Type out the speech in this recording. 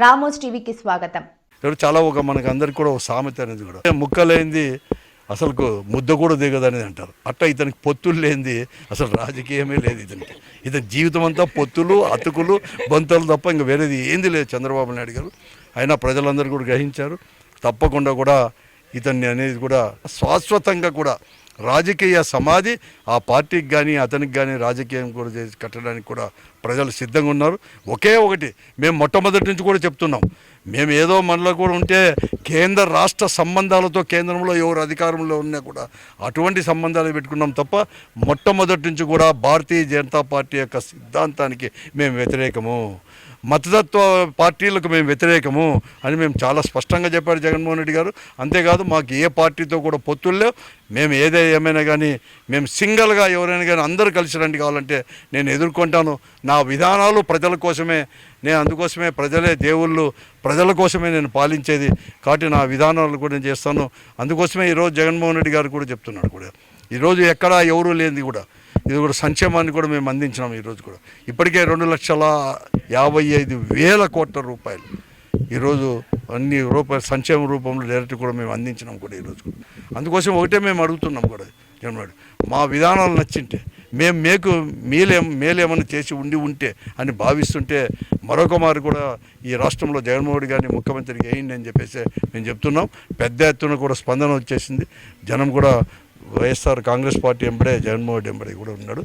Ramos టీవీకి స్వాగతం. ఇక్కడ చాలా ఒక మనకు అందరికి కూడా ఒక సామెత అనేది కూడా. ముక్కలేంది అసలు ముద్ద కూడా దిగదనేది అంటారు. అట్లా ఇతనికి పొత్తులు లేనిది అసలు రాజకీయమే లేదు ఇతనికి. ఇతని జీవితం అంతా పొత్తులు అతుకులు బంతులు తప్ప ఇంకా వేరేది ఏంది లేదు చంద్రబాబు నాయుడు గారు. అయినా ప్రజలందరూ కూడా గ్రహించారు. తప్పకుండా కూడా ఇతన్ని అనేది కూడా శాశ్వతంగా కూడా రాజకీయ సమాధి ఆ పార్టీకి కానీ అతనికి కానీ రాజకీయం కూడా చేసి కట్టడానికి కూడా ప్రజలు సిద్ధంగా ఉన్నారు. ఒకే ఒకటి మేము మొట్టమొదటి నుంచి కూడా చెప్తున్నాం. మేము ఏదో మనలో కూడా ఉంటే కేంద్ర రాష్ట్ర సంబంధాలతో కేంద్రంలో ఎవరు అధికారంలో ఉన్నా కూడా అటువంటి సంబంధాలు పెట్టుకున్నాం తప్ప మొట్టమొదటి నుంచి కూడా భారతీయ జనతా పార్టీ యొక్క సిద్ధాంతానికి మేము వ్యతిరేకము. మతతత్వ పార్టీలకు మేము వ్యతిరేకము అని మేము చాలా స్పష్టంగా చెప్పారు జగన్మోహన్ రెడ్డి గారు. అంతేకాదు మాకు ఏ పార్టీతో కూడా పొత్తుల్లో మేము ఏదే ఏమైనా కానీ మేము సింగిల్గా ఎవరైనా కానీ అందరూ కలిసి రండి కావాలంటే నేను ఎదుర్కొంటాను. నా విధానాలు ప్రజల కోసమే. నేను అందుకోసమే ప్రజలే దేవుళ్ళు ప్రజల కోసమే నేను పాలించేది. కాబట్టి నా విధానాలు కూడా నేను చేస్తాను. అందుకోసమే ఈరోజు జగన్మోహన్ రెడ్డి గారు కూడా చెప్తున్నాడు కూడా. ఈరోజు ఎక్కడా ఎవరూ లేనిది కూడా. ఇది కూడా సంక్షేమాన్ని కూడా మేము అందించినాం ఈరోజు కూడా. ఇప్పటికే రెండు లక్షల యాభై ఐదు వేల కోట్ల రూపాయలు. ఈరోజు అన్ని రూపాయలు సంక్షేమ రూపంలో డైరెక్ట్ కూడా మేము అందించినాం కూడా ఈరోజు కూడా. అందుకోసం ఒకటే మేము అడుగుతున్నాం కూడా జగన్మోహన్ మా విధానాలు నచ్చింటే మేము మేకు మేలే మేలేమన్నా చేసి ఉండి ఉంటే అని భావిస్తుంటే మరొక మారు కూడా ఈ రాష్ట్రంలో జగన్మోహన్ గారిని ముఖ్యమంత్రికి వేయండి అని చెప్పేసి మేము చెప్తున్నాం. పెద్ద ఎత్తున కూడా స్పందన వచ్చేసింది. జనం కూడా వైఎస్ఆర్ కాంగ్రెస్ పార్టీ ఎంబడే జగన్మోహన్ రెడ్డి ఎంబడే కూడా ఉన్నాడు.